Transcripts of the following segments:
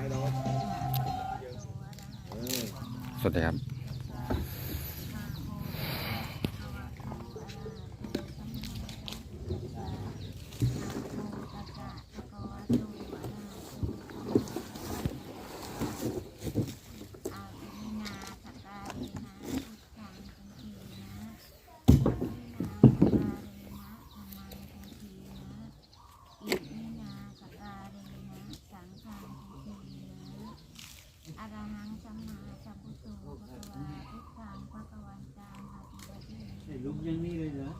สวัสดีครับ อะระหังสัมมาสัมพุทโธภะคะวาพุทธังภะคะวันตังอะภิวาเทมิ ให้ลุกอ ยังนี้เลยเหรอ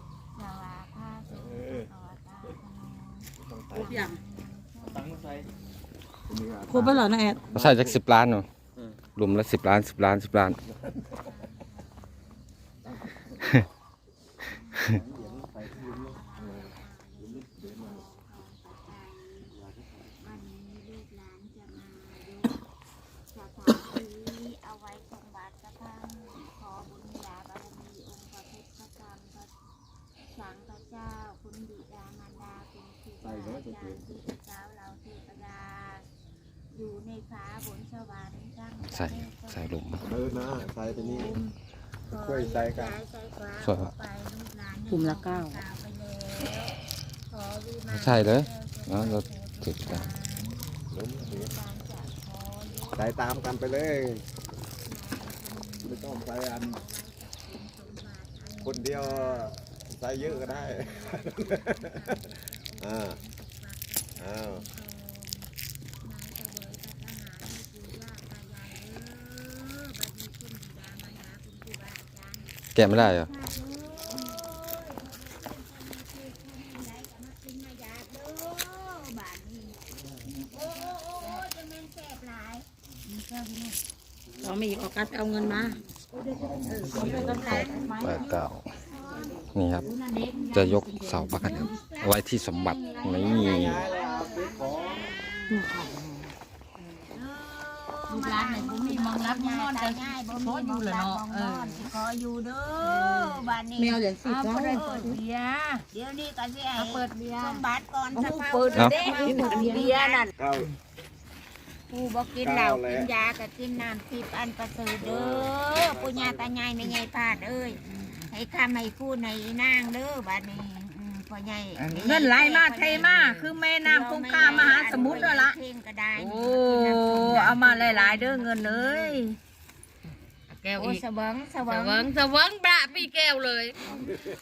สวาคาโสภะคะวะตาธโมครบยังตังค์มาใส่ครบไปเหรอนะแอดมาใส่จากสิบล้านเนาะรวมละสิบล้านสิบล้านสิบล้านวันนี้ลูกหลานจะมาดูสถานที่เอาไว้สมบัติสถานขอบุญญาบารมีองค์พระพุทธพระธรรมพระสังฆเจ้า คุณบิดามารดาคุณครูบา อาจารย์ที่เจ้าเราเทวดาอยู่ในฟ้าบนสวรรค์ทั้างใส่ใส่หลุมเออนะใส่ตัวนี้ขอช่วยใส่กันสวยครับไปลูกหลานกลุ่มละเก้าใช่เลยเนอะเราถือกันล้มเสียใส่ตามกันไปเลยไม่ต้องใส่อัน คนเดียวใส่เยอะก็ได้ อ่าอ้าวแกะไม่ได้เหรอเราไม่อีกออกัสเอาเงินมาแปดเก้า นี่ครับ จะยกเสาบ้านครับเอาไว้ที่สมบัตินี่ลูกหลานไหนบ่มีมองรับมองนอนแต่ง่ายบ่มีมองรับมองนอนสิขออยู่เด้อบ้านนี้แมวเหรียญสิบเอาแล้วบ่ได้เปิดเบียร์เดี๋ยวนี้ก็สิให้เปิดเบียร์สมบัติก่อนสักพักเปิดเด้เบียร์นั่นเก้าผู้บ่กินเหล้าเอาแล้วกินยาก็กินน้ำทิพย์อันประเสริฐเด้อปุญญาตายายไม่ใหญ่พลาดเอ้ย ให้ข้าให้พูดให้นางเด้อบัดนี้อืมพ่อใหญ่เงินไหลมาเทมาคือแม่น้ำคงคามหาสมุทรแล้วละเพลงก็ได้โอ้ เอามาหลายๆเด้อเงินเลยแก้วโอ้อีกสะเวิงสะสเวิงวังสวังบะพี่แก้วเลย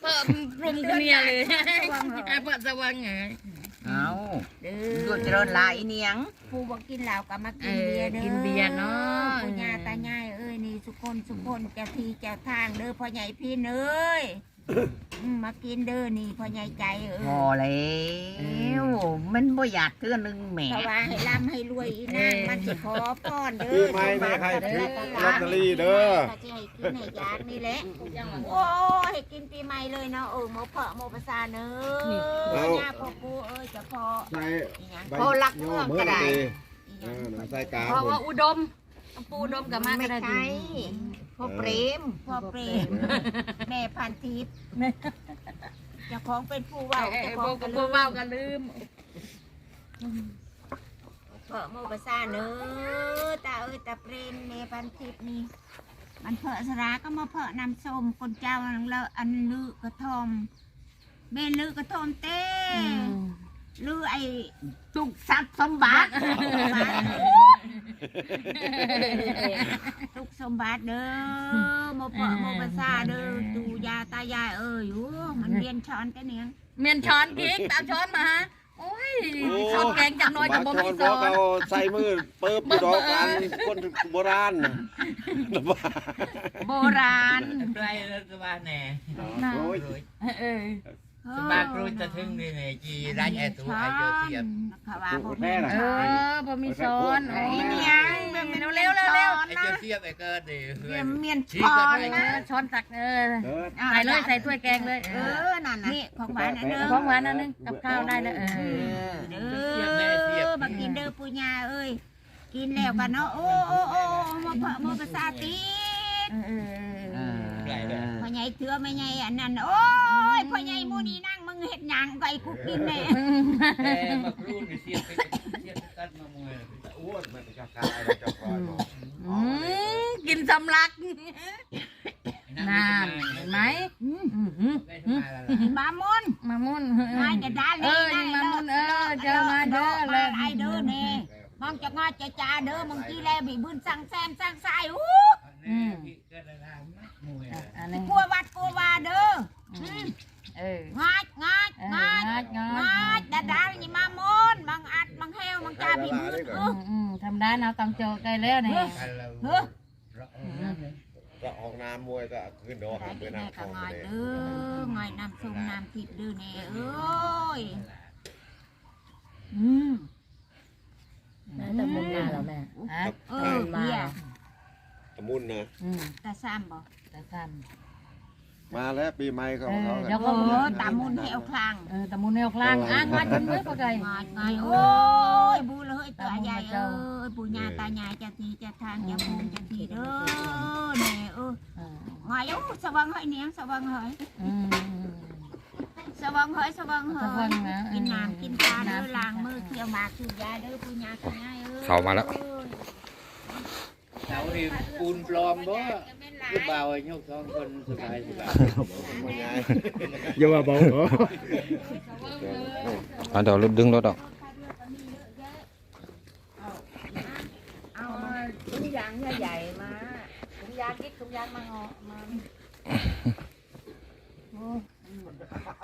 เปิดรุมกันเนี่ยเลยเปิดสวังไง เอาเด้ดูอจะโดนลายอีเนียง ผู้บ่กินเหล้าก็มากินเบียร์เด้อกินเบียร์เนาะปุญญาตายายเอ้ย นี่ทุกคนทุกคนเจ้าที่เจ้าทางเด้อพ่อใหญ่พี่เอ้ยอืมมากินเด้อนี่พ่อใหญ่ใจเอ้ยพอแล้วมันบ่อยากเทื่อนึงแหมเพราะว่าให้ร่ำให้รวยอีนางมันจะขอป้อนเด้อปีใหม่นี่ใครถือลอตเตอรี่เด้อ ก็จะให้กินให้ยากนี่แหละโอ้ให้กินปีใหม่เลยเนาะเออหมอเพาะหมอประสาเนอะย่าพ่อปูเอ้ยเจะพอใส่อีหยังใบพอรักย่เมืองเมื่ก็อได้ดีอีหเอยังอใส่กลางเพราะผมว่าอุดม ปูอุดมกับมาไม่ก็ได้ใช่พ่อเปรมพ่อเปรมแม่พันทิพย์เจ้าของเป็นผู้เว่าไอ้เจ้าขพอวงกก็พลืวกมเมากันลืมเพาะหมอประสาเนอะตาเอ้ยตาเปรมแม่พันทิพย์นี่มันเพอะสราก็มาเพอะน้ำส้มคนเจ้านังเลอะอันลือกระทอมเบนลือกระทอมเต้ลือไอ้ตุกทรัพย์สมบัติ ทุกสมบัติเด้อโมเปะโมปะซาเด้อตูยาตายายเอ้ยอยู่มันเรียนช้อนกันเนียงเมียนช้อนกิ๊กตามช้อนมาฮะโอ้ยช้อนแกงจังน้อยกับบ่บางมีคนช้บออกนเอาใส่มือเปิบอยู่ดอกอันคนโบราณน่ะโบราณไรรัฐบาลแน่โอ้ยเออ สบายครูจะถึงนี่เนี่ยจีร้านไอ้ตัวไอ้เจ้าเทียบขาวาพวกแม่นี้น่ะเออบ่มีช้อนโอ้ยนี่เนี่ยยังเร็วเร็วเร็วไอ้เจ้าเทียบไอ้เกิดดิเพื่เรีอยนนเมียนชี้ช้อกันนให้นะช้อนตักเออเด้อใส่เลยใส่ถ้วยแกงเลย เออนั่นน่ะนี่ของหวานอันเด้อของหวานอันนึงกับข้าวได้เลยเออเด้อมากินเด้อปุญญาเอ้ยกินแล้วกันเนาะโอ้โอ้โอ้โมเปะโมปะซาตีดเออ ไรเลย พ่อให ญ่เถื่อไม่ใหญ่อันนั้น โอ้ยพ่อใหญ่หมูนี่นั่งมึงเห็ดหยังก็ไอ้กูกินแน่แต่มาครูนี่เสียบไปเสียบไปตัดมามวยอ้วนมันจะคายมันจะคอยบอกอืมกินสำลักนานเห็นไหมอืมอืมได้ทำไมล่ะมามุนมามุ่นงายจะได้เออนี่มามุ่นเออเจอมาเด้อเลยไอ้เด้อเน่มองจะงอจะจ่าเด้อมึงกี่แลบีบุญสั่งแซมสั่งสายอู้ อืมเกิดอะไรนะมวยอะอันนี้กลัววัดกลัววาเด้ออเอองายงายเอองายงัดงังายดดาดานี่มามุนมังอัดมังเฮวมังจ่าบีบุญเออือมอืมทำได้นะต้องเจอกันแล้วนี่กันเราเฮ้อเราเอาน้ำเลยจะออกน้ำมวยก็ขึ้นดอกได้ขึ้นแน่น้ำทก็องงายเลยเด้องายน้ำส้มน้ำทิพย์เด้อแน่เอ้ยอืมแต่มุนมาแล้วแม่ฮะเออเบียร์ตะมุนนะอืมตาซ้ำบ่ แต่กันมาแล้วปีใหม่เขาเขาเดี๋ยวเอเขาอตามุนแหวคลังเออแต่มุนแนวคลางอะงัดจนเมื่อปะไก่งายงายโอ้ยบูเลยตัวใหญ่เอ้ยปู่ย่าตายายจะทีจะทางจะภูมิจะทีเด้อแน่เอออ่างายโอ้สว่างเฮ้ยเนียงสว่างเฮ้ยอืมสว่างเฮ้ยสว่างเฮ้สว่างยนะ กินน้ำกินปลาเด้อล้างมือเคี่ยวหมากคือยาเด้อปู่ย่าตายายเอ้ย เขามาแล้ว เราดิปูนปลอมบ่ลูกบ่าวไอ้ยกสองคนสบายสบายมันไงอย่าว่าเบาเหรอเอาเดี๋ยวดึงรถออกเอาถุงยางใหญ่ๆมาถุงยางกิ๊กถุงยางมาห่อมา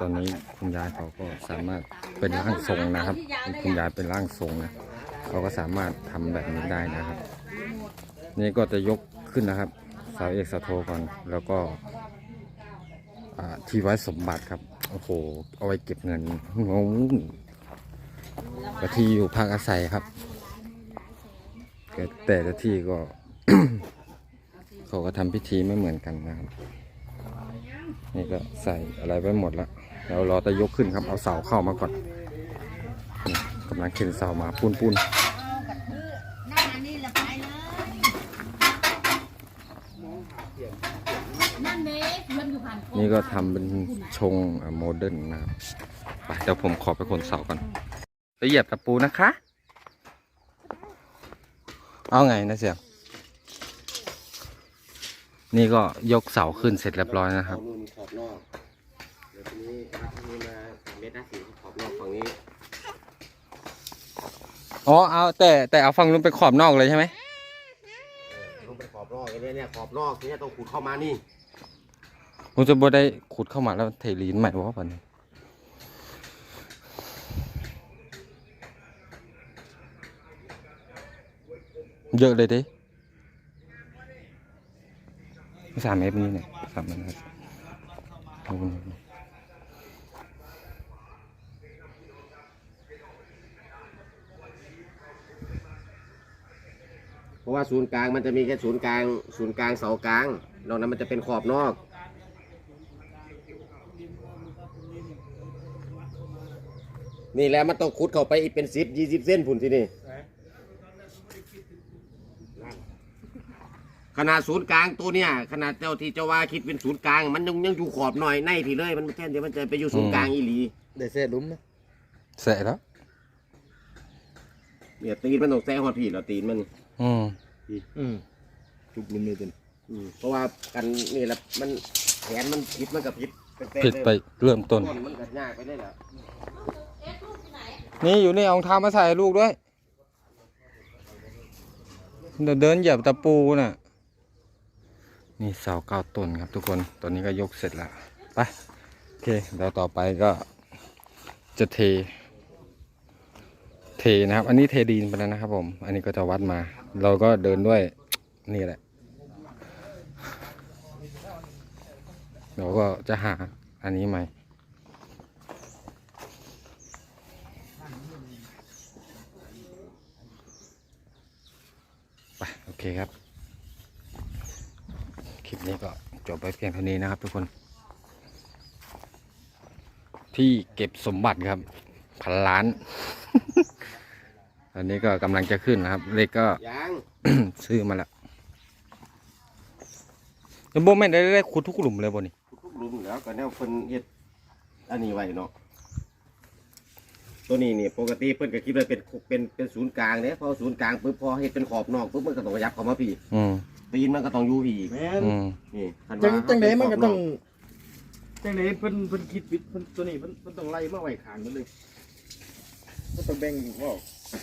ตอนนี้คุณยายเขาก็สามารถเป็นร่างทรงนะครับ คุณยายเป็นร่างทรงนะเขาก็สามารถทำแบบนี้ได้นะครับ นี่ก็จะยกขึ้นนะครับเสาเอกสาโทก่อน แล้วก็ที่ไว้สมบัติครับ โอ้โห เอาไว้เก็บเงินงงก็ที่อยู่พักอาศัยครับ แต่ละที่ก็ เขาก็ทำพิธีไม่เหมือนกันนะครับ นี่ก็ใส่อะไรไว้หมดแล้วแล้วรอแต่ยกขึ้นครับ เอาเสาเข้ามาก่อนกำลังเข็นเสามาปูนปูนนอันนี้ละไปเลย นั่นเด้เพื่อนอยู่ผ่านนี่ก็ทำเป็นชงโมเดิร์นนะครับไปเดี๋ยวผมขอไปคนเสาก่อนไปเหยียบตะปูนะคะ เอาไงนะเสียง นี่ก็ยกเสาขึ้นเสร็จเรียบร้อยนะครับนู่นขอบนอกเดี๋ยวทีนี้รัดทีนี้มาเม็ดหน้าสีขอบนอกฝั่งนี้ อ๋อ เอาแต่แต่เอาฝั่งนู้นไปขอบนอกเลยใช่ไหม ลงไปขอบนอกไอ้ เนี่ยขอบนอกทีนี้ต้องขุดเข้ามานี่ผมจะบ่ได้ขุดเข้ามาแล้วเทลีนใหม่ว่าปันนี้เยอะเลยดิสามเมตรนี่เนี่ยสามเมตรนะครับ เอาไปนี่เพราะว่าศูนย์กลางมันจะมีแค่ศูนย์กลาง ศูนย์กลางเสากลาง นอกนั้นมันจะเป็นขอบนอก นี่แหละมันต้องขุดเข้าไปอีกเป็นสิบยี่สิบเส้นผุนที่นี่ ขนาดศูนย์กลางตัวเนี่ยขนาดเจ้าที่เจ้าว่าคิดเป็นศูนย์กลาง มันยังยังอยู่ขอบหน่อยในพี่เลยมันแท่นเดียวมันจะไปอยู่ศูนย์กลางอีหลีได้เส้นลุ้มนะเสร็จแล้วเนี่ยตีนมันต้องแซ่หอดพี่แล้วตีนมัน อืมอืมจุกลุ้มเลยจนอืมเพราะว่ากันนี่แหละมันแขนมันผิดมันกับผิดเป็นๆผิดไปเริ่มต้น ต้นมันกัดยากไปได้แหละนี่อยู่นี่เอารองเท้ามาใส่ให้ลูกด้วยเดี๋ยวเดินเหยียบตะปูน่ะ นี่เสาเก้าต้นครับทุกคน ตอนนี้ก็ยกเสร็จแล้ว ไป โอเคเดี๋ยวต่อไปก็จะเท เทนะครับ อันนี้เทดินไปแล้วนะครับ ผม อันนี้ก็จะวัดมา เราก็เดินด้วยนี่แหละเดี๋ยวก็จะหาอันนี้ใหม่ไปโอเคครับ คลิปนี้ก็จบไปเพียงเท่านี้นะครับทุกคน ที่เก็บสมบัติครับพันล้าน อันนี้ก็กำลังจะขึ้นนะครับ เลขก็ยางซื้อมาแล้วแล้วโบแม่นได้ได้ขุดทุกหลุมเลยบ่นี่ทุกหลุมแล้วก็แนวเพิ่นเฮ็ดอันนี้ไว้เนาะตัวนี้นี่ปกติเพิ่นก็คิดว่าเป็นเป็นเป็นศูนย์กลางเนี่ยพอศูนย์กลางปุ๊บพอเฮ็ดเป็นขอบนอกปุ๊บมันก็ต้องขยับเข้ามาพี่อืมตีนมันก็ต้องอยู่พี่อีกแม่นอืมนี่คันจัว่างจังไดมันก็ต้องจังไดเพิ่นเพิ่นคิดวิทย์เพิ่นตัวนี้เพิ่นเพิ่นต้องไล่มาไว้ข้างนั้นเลย มันต้องแบ่งว่า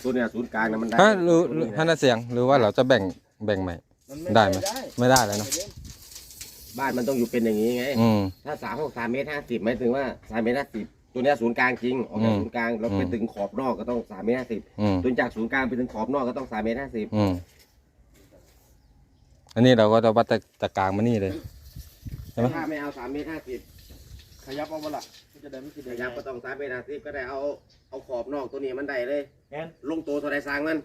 ตัวเนี้ยศูนย์กลางนะมันได้ฮะหรือหรือฮะน่าเสียงหรือว่าเราจะแบ่งแบ่งใหม่ มันได้ไหมไม่ได้เลยเนาะบ้านมันต้องอยู่เป็นอย่างนี้ไง อืม ถ้าสามหกสามเมตรห้าสิบหมายถึงว่าสามเมตรห้าสิบตัวเนี้ยศูนย์กลางจริงออกจากอืมศูนย์กลางแล้วไปอืม ถึงขอบนอกก็ต้องสามเมตรห้าสิบอืม จนจากศูนย์กลางไปถึงขอบนอกก็ต้องสามเมตรห้าสิบอืม อันนี้เราก็จะวัดจากจากกลางมานี่เลย ใช่ไหม ถ้าไม่เอาสามเมตรห้าสิบ ขยับเอาบ่ล่ะมันจะได้มันสิขได้ยับก็ต้องสามเมตรห้าสิบก็ได้เอาเอาขอบนอกตัวนี้มันได้เลย แม่นลงตัวเท่าไรสร้างมัน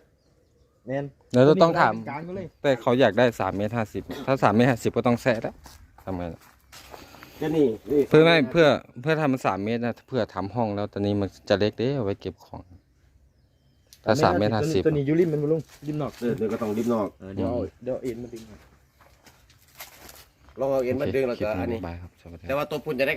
แม่นเดี๋ยวเราต้องถาม กลางก็เลยแต่เขาอยากได้สามเมตรห้าสิบถ้าสามเมตรห้าสิบก็ต้องแซะแล้วทำไมล่ะก็นี่นี่เพื่อไม่เพื่อเพื่อทำมันสามเมตรนะเพื่อทำห้องแล้วตอนนี้มันจะเล็กเด้เอาไว้เก็บของถ้าสามเมตรห้าสิบตัวนี้อยู่ริมมันบ่ลุงริมนอกเออเดี๋ยวก็ต้องริบนอกเออเดี๋ยวเอาเดี๋ยวเอาเอ็นมาดึงให้ ลองเอาเอ็นมาดึงแล้วก็คลิปอันนี้บายครับสวัสดีครับ แต่ว่าตัวพุ่นจะได้